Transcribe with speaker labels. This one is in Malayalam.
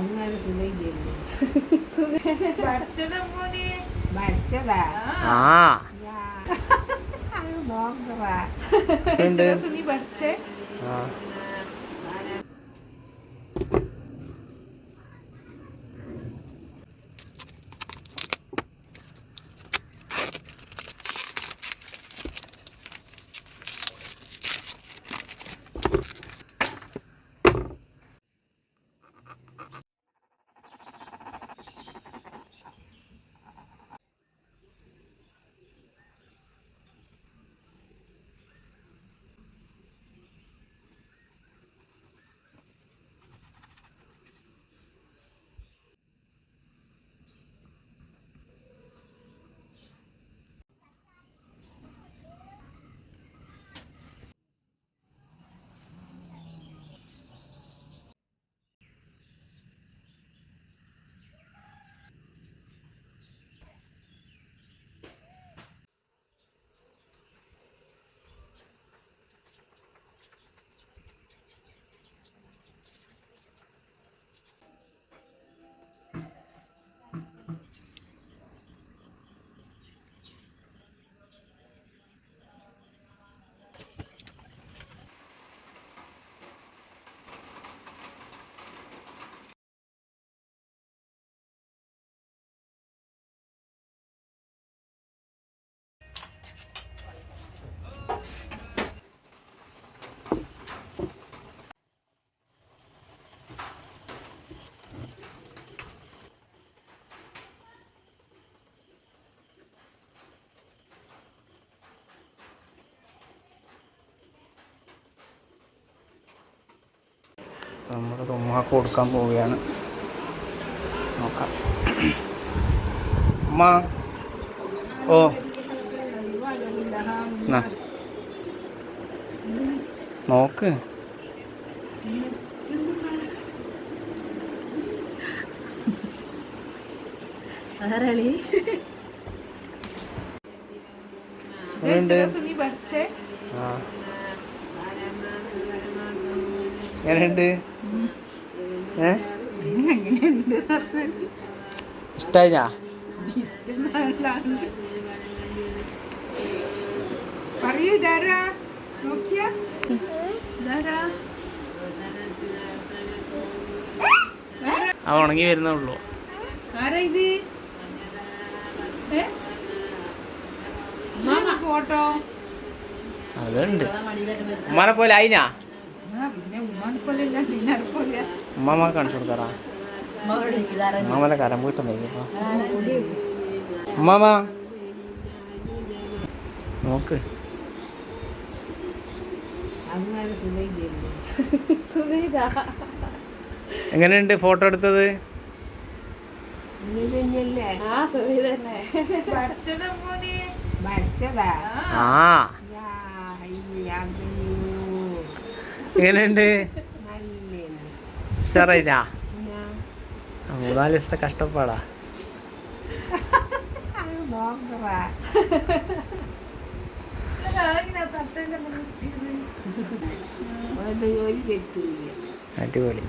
Speaker 1: അങ്ങനെ വരച്ചതാ
Speaker 2: ആ.
Speaker 1: യാ. അത് നോക്കറാ
Speaker 3: നീ പഠിച്ചേ
Speaker 2: ആ. നമ്മൾ ഉമ്മാക്ക് കൊടുക്കാൻ പോവുകയാണ്. നോക്കാം. ഉമ്മ. ഓ. നോക്ക്.
Speaker 3: ആരളി? നീ പഠിച്ചേ?
Speaker 2: ആ. എങ്ങനെയുണ്ട്? ഏ?
Speaker 3: പറയൂ നോക്കിയ.
Speaker 2: ആ ഉണങ്ങി വരുന്നേ ഉള്ളൂ.
Speaker 3: ആരാ ഇത്? ഫോട്ടോ?
Speaker 2: അതുണ്ട്. ഉമ്മാനെ പോലെ ആയിനാ? ഉമ്മാമ്മ കാണിച്ചു കൊടുക്കാറാ? ഉമ്മാമല കാലം പോയിട്ടുണ്ടായിരുന്നു ഉമ്മാമ നോക്ക്. എങ്ങനെയുണ്ട് ഫോട്ടോ എടുത്തത്?
Speaker 3: ആ
Speaker 2: എങ്ങനെയുണ്ട്. ഉഷാറായിട്ടാ മൂന്നാൽ ദിവസത്തെ കഷ്ടപ്പാടാ. അടിപൊളി.